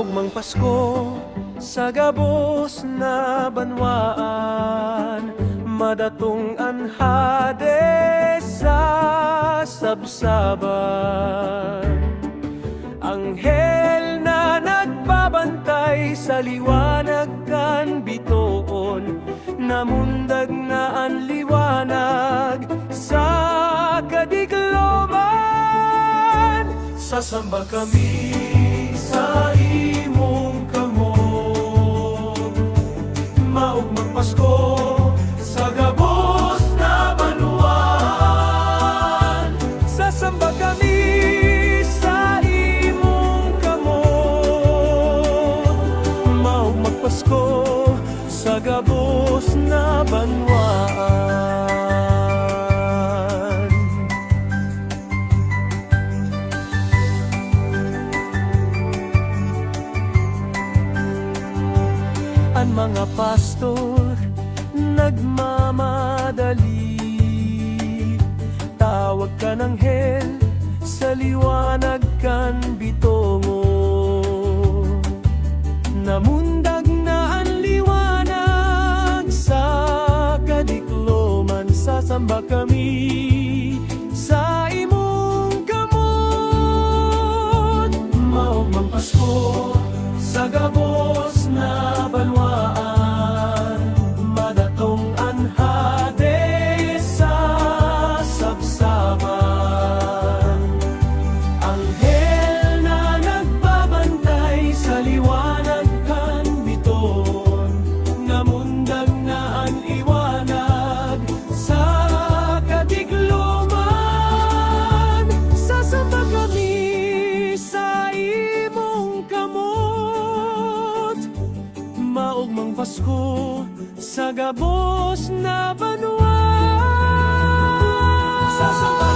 Pasko sa gabos na banwaan Madatong anhade sa sabsaban. Anghel na nagbabantay sa liwanag kan bitoon Namundag na ang liwanag sa kadikloman Sasamba kami sa gabos na banuan Ang mga pastor nagmamadali. Tawag ka ng hel sa liwanag kan bitongo. Namundag kami sa imong kamot. Maugmang Pasko sa gabos Maugmang Pasko sa gabos na banwan Sasamba kami